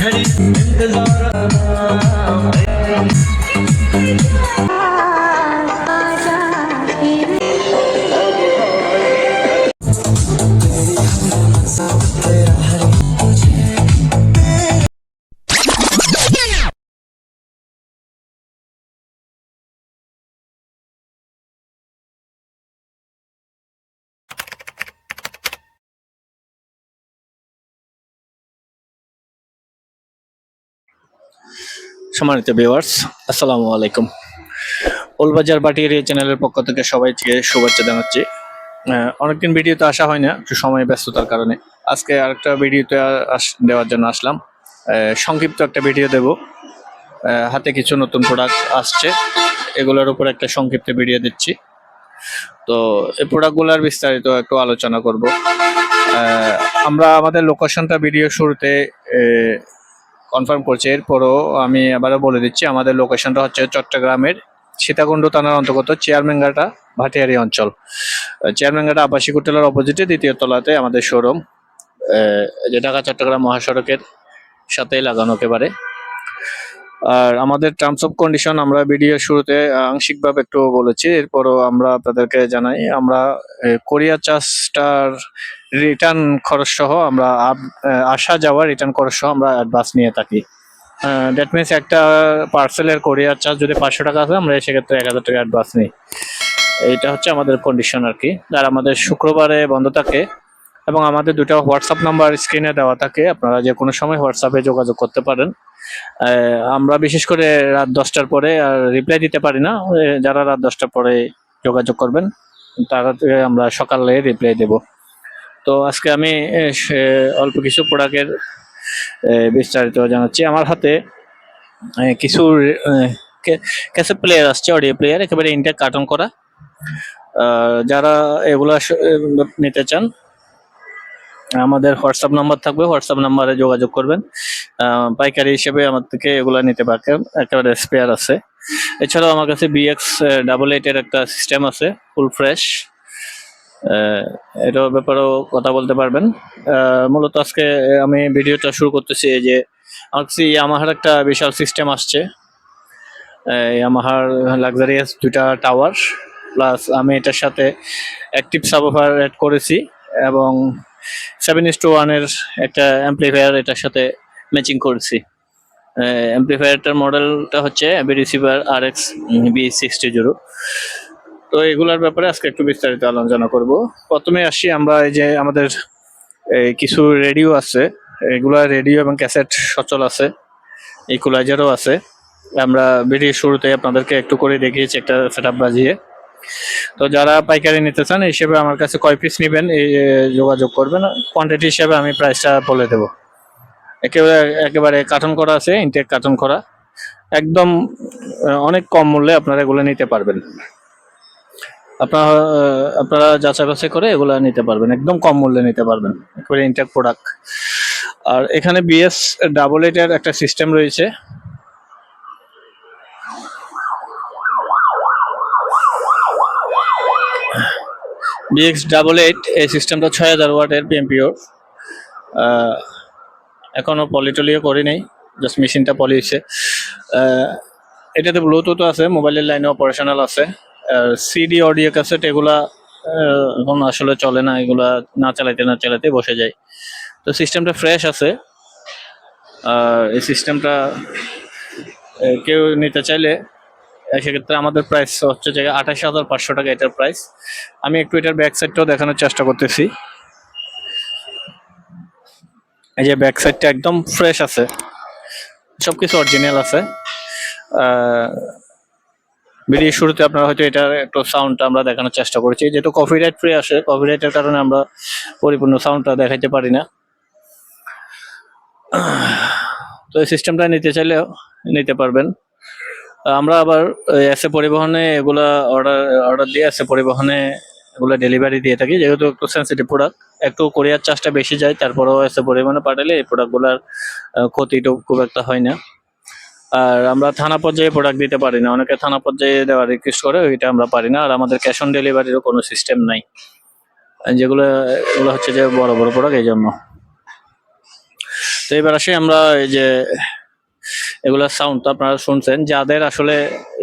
घड़ी इंतजार সম্মানিত ভিউয়ার্স আসসালামু আলাইকুম। ওলবাজার এই চ্যানেলের পক্ষ থেকে সবাইকে শুভেচ্ছা জানাচ্ছি। অনেকদিন ভিডিওতে আসা হয় না, একটু সময় ব্যস্ততার কারণে। আজকে আরেকটা ভিডিওতে দেওয়ার জন্য আসলাম। সংক্ষিপ্ত একটা ভিডিও দেব। হাতে কিছু নতুন প্রোডাক্ট আসছে। এগুলোর উপর একটা সংক্ষিপ্ত ভিডিও দিচ্ছি। তো এই প্রোডাক্টগুলোর বিস্তারিত একটু আলোচনা করব। আমরা আমাদের লোকেশনটা ভিডিও শুরুতে কনফার্ম করছে। এরপরও আমি আবারও বলে দিচ্ছি, আমাদের লোকেশনটা হচ্ছে চট্টগ্রামের সীতাকুণ্ড থানার অন্তর্গত চেয়ারম্যাঙ্গাটা ভাটিয়ারি অঞ্চল। চেয়ারম্যাঙ্গাটা আবাসিক হোটেলের অপোজিটে দ্বিতীয় তলাতে আমাদের শোরুম যে ঢাকা চট্টগ্রাম মহাসড়কের সাথেই লাগানো একেবারে। আর আমাদের টার্মস অফ কন্ডিশন আমরা ভিডিও শুরুতে আংশিকভাবে একটু বলেছি, এরপরও আমরা আপনাদেরকে জানাই। আমরা কোরিয়া চার্জটার রিটার্ন খরচ সহ আমরা আসা যাওয়া রিটার্ন খরচ সহ আমরা অ্যাডভান্স নিয়ে থাকি। দ্যাট মিনস একটা পার্সেলের কোরিয়ার চার্জ যদি পাঁচশো টাকা আছে আমরা সেক্ষেত্রে এক হাজার টাকা অ্যাডভান্স নিই। এইটা হচ্ছে আমাদের কন্ডিশন আর কি। আর আমাদের শুক্রবারে বন্ধ থাকে এবং আমাদের দুটো হোয়াটসঅ্যাপ নাম্বার স্ক্রিনে দেওয়া থাকে। আপনারা যে কোনো সময় হোয়াটসঅ্যাপে যোগাযোগ করতে পারেন। আমরা বিশেষ করে রাত দশটার পরে আর রিপ্লাই দিতে পারি না। যারা রাত দশটার পরে যোগাযোগ করবেন, তারা আমরা সকালে রিপ্লাই দেব। তো আজকে আমি অল্প কিছু প্রোডাক্টের বিস্তারিত জানাচ্ছি। আমার হাতে কিছু ক্যাসেট প্লেয়ার আসছে অডিও প্লেয়ার একেবারে ইন্টার কার্টন করা। যারা এগুলো নিতে চান আমাদের হোয়াটসঅ্যাপ নাম্বার থাকবে, হোয়াটসঅ্যাপ নাম্বারে যোগাযোগ করবেন। পাইকারি হিসেবে আমার থেকে এগুলা নিতে পারবেন। একেবারে স্পেয়ার আছে। এছাড়াও আমার কাছে বিএক্স ডাবল এইটের একটা সিস্টেম আছে ফুল ফ্রেশ এটার ব্যাপারেও কথা বলতে পারবেন। মূলত আজকে আমি ভিডিওটা শুরু করতেছি এই যে, আমার কাছে ইয়ামাহার একটা বিশাল সিস্টেম আসছে। ইয়ামাহার লাক্সারিয়াস দুটা টাওয়ার প্লাস আমি এটার সাথে অ্যাক্টিভ সাবওয়ার অ্যাড করেছি এবং সেভেন ইস টু ওয়ানের একটা অ্যাম্পলিফায়ার এটার সাথে ম্যাচিং করেছি। অ্যাম্পলিফায়ারটার মডেলটা হচ্ছে বি রিসিভার আর এক্স বি সিক্সটি জিরো তো এগুলার ব্যাপারে আজকে একটু বিস্তারিত আলোচনা করব। প্রথমে আসি আমরা এই যে আমাদের কিছু রেডিও আছে। এগুলা রেডিও এবং ক্যাসেট সচল আছে। ইকুলাইজারও আছে। আমরা ভিডিও শুরুতে আপনাদেরকে একটু করে দেখিয়েছি একটা সেট আপ বাজিয়ে। তো যারা পাইকারি নিতে চান হিসেবে আমার কাছে কয় পিস নেবেন, এই যোগাযোগ করবেন। কোয়ান্টিটি হিসেবে আমি প্রাইসটা বলে দেবো। একেবারে একেবারে কার্টন করা আছে ইনটেক কার্টন করা। একদম অনেক কম মূল্যে আপনারা এগুলো নিতে পারবেন। আপনারা আপনারা যাচাই বাছাই করে এগুলো নিতে পারবেন। একদম কম মূল্যে নিতে পারবেন। একেবারে ইনটেক প্রোডাক্ট আর এখানে বিএস ডাবল এইটের একটা সিস্টেম রয়েছে। বিএক্স ডাবল এইট এই সিস্টেমটা ছয় হাজার ওয়াটের পিএমপিওর এখনও পলিটলিও করি নাই জাস্ট মেশিনটা পলি এটাতে ব্লুটুথ আছে মোবাইলের লাইনে অপারেশনাল আছে। সিডি অডিও ক্যাসেট এগুলা এখন আসলে চলে না, এগুলা না চালাইতে না চালাইতে বসে যায়। তো সিস্টেমটা ফ্রেশ আছে। আর এই সিস্টেমটা কেউ নিতে চাইলে সেক্ষেত্রে আমাদের প্রাইস হচ্ছে যে আঠাশ হাজার পাঁচশো টাকা এটার প্রাইস আমি একটু এটার ব্যাক সাইডটাও দেখানোর চেষ্টা করতেছি। এই যে ব্যাক সাইডটা একদম ফ্রেশ আছে। সবকিছু অরিজিনাল আছে। ভিডিও শুরুতে আপনারা হয়তো এটার একটু সাউন্ডটা আমরা দেখানোর চেষ্টা করেছি। যেহেতু কপিরাইট ফ্রি আসে কপিরাইটের কারণে আমরা পরিপূর্ণ সাউন্ডটা দেখাইতে পারি না। তো এই সিস্টেমটা নিতে চাইলেও নিতে পারবেন। আমরা আবার এসে পরিবহনে এগুলা অর্ডার অর্ডার দিয়ে এসে পরিবহনে এগুলো ডেলিভারি দিয়ে থাকি। যেহেতু একটু সেন্সিটিভ প্রোডাক্ট একটু কোরিয়ার চার্জটা বেশি যায়, তারপরেও এসে পরিবহনে পাঠালে এই প্রোডাক্টগুলোর ক্ষতিটা খুব একটা হয় না। আর আমরা থানা পর্যায়ে প্রোডাক্ট দিতে পারি না। অনেকে থানা পর্যায়ে দেওয়ার রিকোয়েস্ট করে, ওইটা আমরা পারি না। আর আমাদের ক্যাশ অন ডেলিভারিরও কোনো সিস্টেম নাই। যেগুলো, এগুলো হচ্ছে যে বড় বড় প্রোডাক্ট এই জন্য। তো এবার আসি আমরা এই যে এগুলা সাউন্ড তো আপনারা শুনছেন। যাদের আসলে,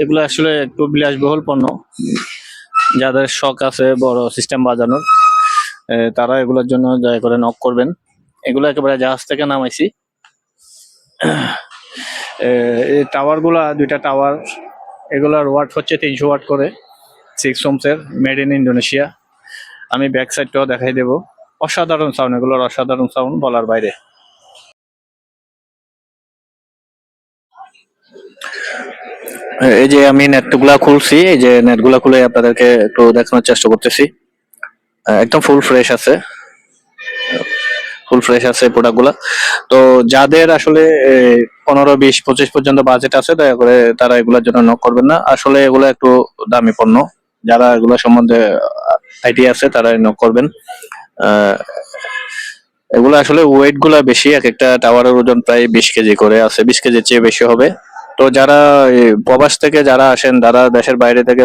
এগুলো আসলে একটু বিলাসবহুল পণ্য। যাদের শখ আছে বড় সিস্টেম বাজানোর তারা এগুলোর জন্য দয়া করে নক করবেন। এগুলো একেবারে জাহাজ থেকে নামাইছি। এই টাওয়ারগুলা দুইটা টাওয়ার, এগুলার ওয়াট হচ্ছে তিনশো ওয়াট করে। সিক্স হোমসের মেড ইন ইন্ডোনেশিয়া আমি ব্যাক সাইডটাও দেখাই দেবো। অসাধারণ সাউন্ড এগুলোর অসাধারণ সাউন্ড বলার বাইরে। এই যে আমি নেটগুলা খুলছি, এই যে নেটগুলা খুলে আপনাদেরকে একটু দেখানোর চেষ্টা করতেছি। একদম ফুল ফ্রেশ আছে। ফুল ফ্রেশ আছে প্রোডাক্টগুলা তো যাদের আসলে পনেরো, বিশ, পঁচিশ পর্যন্ত বাজেট আছে, দয়া করে তারা এগুলোর জন্য নক করবেন না। আসলে এগুলো একটু দামি পণ্য। যারা এগুলো সম্বন্ধে আইডিয়া আছে তারা নক করবেন। এগুলো আসলে ওয়েটগুলা বেশি, এক একটা টাওয়ারের ওজন প্রায় বিশ কেজি করে আছে। বিশ কেজির চেয়ে বেশি হবে। তো যারা প্রবাস থেকে যারা আসেন, যারা দেশের বাইরে থেকে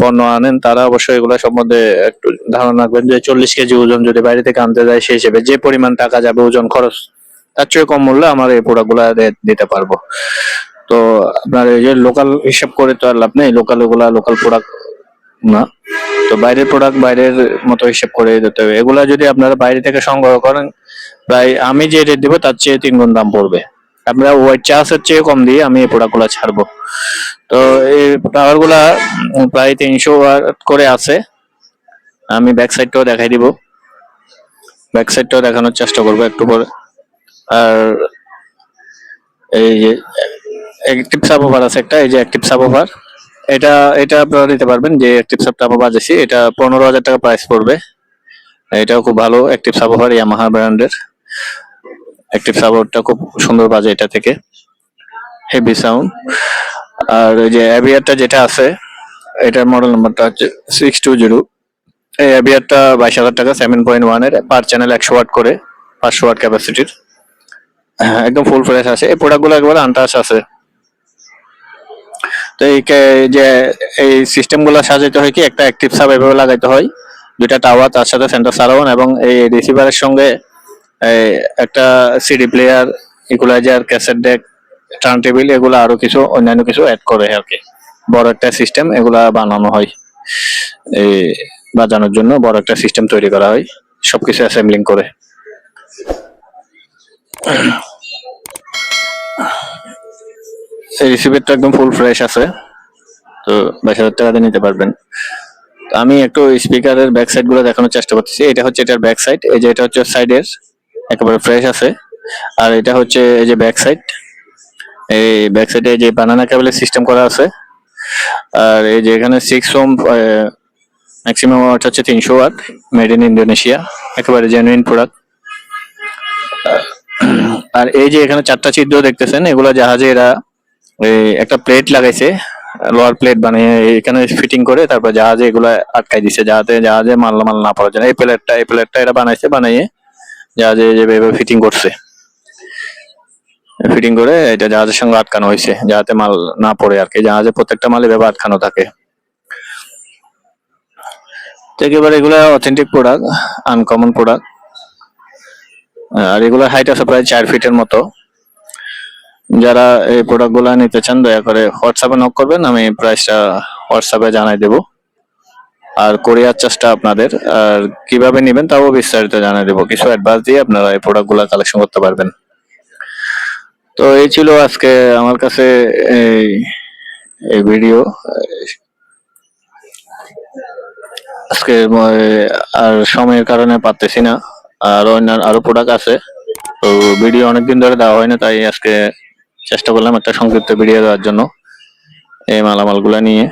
পণ্য আনেন, তারা অবশ্যই এগুলো সম্বন্ধে একটু ধারণা রাখবেন যে চল্লিশ কেজি ওজন যদি বাইরে থেকে আনতে যায়, সেই হিসেবে যে পরিমাণ টাকা যাবে, ওজন খরচ, তার চেয়ে কম মূল্যে আমার এই প্রোডাক্টগুলো দিতে পারব। তো আপনার এই যে লোকাল হিসাব করে তো আর লাভ নেই লোকাল ওগুলা লোকাল প্রোডাক্ট না। তো বাইরের প্রোডাক্ট বাইরের মতো হিসাব করে দিতে হবে। এগুলা যদি আপনারা বাইরে থেকে সংগ্রহ করেন, প্রায় আমি যে রেট দিব, তার চেয়ে তিন গুণ দাম পড়বে। আপনারা ওয়াইট চাষের চেয়ে কম দিয়ে আমি এই প্রোডাক্টগুলো ছাড়বো। তো এই টাওয়ারগুলা উম, প্রায় তিনশো করে আছে। আমি ব্যাক সাইডটাও দেখাই দিব। ব্যাক সাইডটাও দেখানোর চেষ্টা করব একটু পরে। আর এই যে অ্যাক্টিভ সাব ওভার আছে একটা এই যে অ্যাক্টিভ সাব ওভার এটা এটা আপনারা নিতে পারবেন যে অ্যাক্টিভ সাবটা আমরা বাজেছি এটা পনেরো হাজার টাকা প্রাইস পড়বে। এটাও খুব ভালো অ্যাক্টিভ সাব ওভার ইয়ামাহা ব্র্যান্ডের অ্যাক্টিভ সাপোর্টটা খুব সুন্দর বাজে এটা থেকে। হেভি সাউন্ড আর ওই যে অ্যাভিয়ারটা যেটা আছে, এটার মডেল নাম্বারটা হচ্ছে সিক্স টু জিরো এই অ্যাভিয়ারটা বাইশ হাজার টাকা সেভেন পয়েন্ট ওয়ানের পার চ্যানেল একশো ওয়াট করে, পাঁচশো ওয়াট ক্যাপাসিটির একদম ফুল ফ্রেশ আছে। এই প্রোডাক্টগুলো একবারে আনটাস আছে। তো এই যে এই সিস্টেমগুলো সাজাইতে হয় কি, একটা অ্যাক্টিভ সাব এভাবে লাগাইতে হয়। দুইটা টাওয়ার তার সাথে সেন্টার সারাউন্ড এবং এই রিসিভারের সঙ্গে একটা CD player equaliser cassette deck turn table এগুলো আরও কিছু, অন্যান্য কিছু অ্যাড করে আর কি। বড় একটা সিস্টেম এগুলা বানানো হয়। এই বাজানোর জন্য বড় একটা সিস্টেম তৈরি করা হয়। সবকিছু অ্যাসেম্বলিং করে। এই রিসিভারটা একদম ফুল ফ্রেশ আছে। তো বাইশ হাজার টাকা দিয়ে নিতে পারবেন। আমি একটু স্পিকারের ব্যাক সাইডগুলো দেখানোর চেষ্টা করতেছি। এটা হচ্ছে এটার ব্যাক সাইড এই যে এটা হচ্ছে সাইডের একেবারে ফ্রেশ আছে। আর এটা হচ্ছে এই যে ব্যাক সাইড এই ব্যাক সাইডে যে বানানা কেবলের সিস্টেম করা আছে। আর এই যে এখানে সিক্স হোম ম্যাক্সিমাম ওয়াট হচ্ছে তিনশো ওয়াট মেড ইন ইন্দোনেশিয়া একেবারে জেনুইন প্রোডাক্ট আর এই যে এখানে চারটা ছিদ্র দেখতেছেন, এগুলো জাহাজে এরা একটা প্লেট লাগাইছে লোয়ার প্লেট বানিয়ে এখানে ফিটিং করে তারপর জাহাজে এগুলো আটকাই দিছে, যাতে জাহাজে মাল মাল না পড়া যায় এই প্লেটটা এই প্লেটটা এরা বানাইছে বানিয়ে জাহাজে যেভাবে ফিটিং করছে। ফিটিং করে এটা জাহাজের সঙ্গে আটকানো হয়েছে, যাতে মাল না পড়ে আর কি। জাহাজে প্রত্যেকটা মাল এভাবে আটকানো থাকে। একেবারে এগুলো অথেন্টিক প্রোডাক্ট আনকমন প্রোডাক্ট আর এগুলোর হাইট আছে প্রায় চার ফিটের মতো। যারা এই প্রোডাক্টগুলা নিতে চান, দয়া করে হোয়াটসঅ্যাপে নক করবেন, আমি প্রাইসটা হোয়াটসঅ্যাপে জানাই দেব। আর কোরিয়ার চার্জটা আপনাদের। আর কীভাবে নেবেন তাও বিস্তারিত জানাই দেবো। কিছু অ্যাডভান্স দিয়ে আপনারা এই প্রোডাক্টগুলো কালেকশন করতে পারবেন। তো এই ছিল আজকে আমার কাছে এই ভিডিও আজকে আর সময়ের কারণে পারতেছি না। আর অন্যান্য আরও প্রোডাক্ট আছে। তো ভিডিও অনেকদিন ধরে দেওয়া হয় না তাই আজকে চেষ্টা করলাম একটা সংক্ষিপ্ত ভিডিও দেওয়ার জন্য এই মালামালগুলা নিয়ে।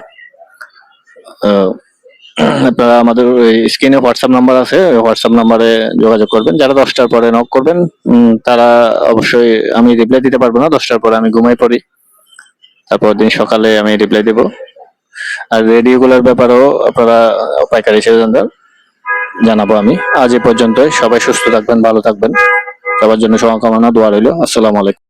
আপনারা আমাদের স্ক্রিনে হোয়াটসঅ্যাপ নাম্বার আছে হোয়াটসঅ্যাপ নাম্বারে যোগাযোগ করবেন। যারা দশটার পরে নক করবেন তারা অবশ্যই আমি রিপ্লাই দিতে পারব না, দশটার পরে আমি ঘুমাই পড়ি। তারপর দিন সকালে আমি রিপ্লাই দেব। আর রেডিওগুলোর ব্যাপারেও আপনারা পাইকারি জানবেন জানাব আমি। আজ এ পর্যন্ত সবাই সুস্থ থাকবেন, ভালো থাকবেন। সবার জন্য শুভকামনা, দোয়া রইল। আসসালামু আলাইকুম।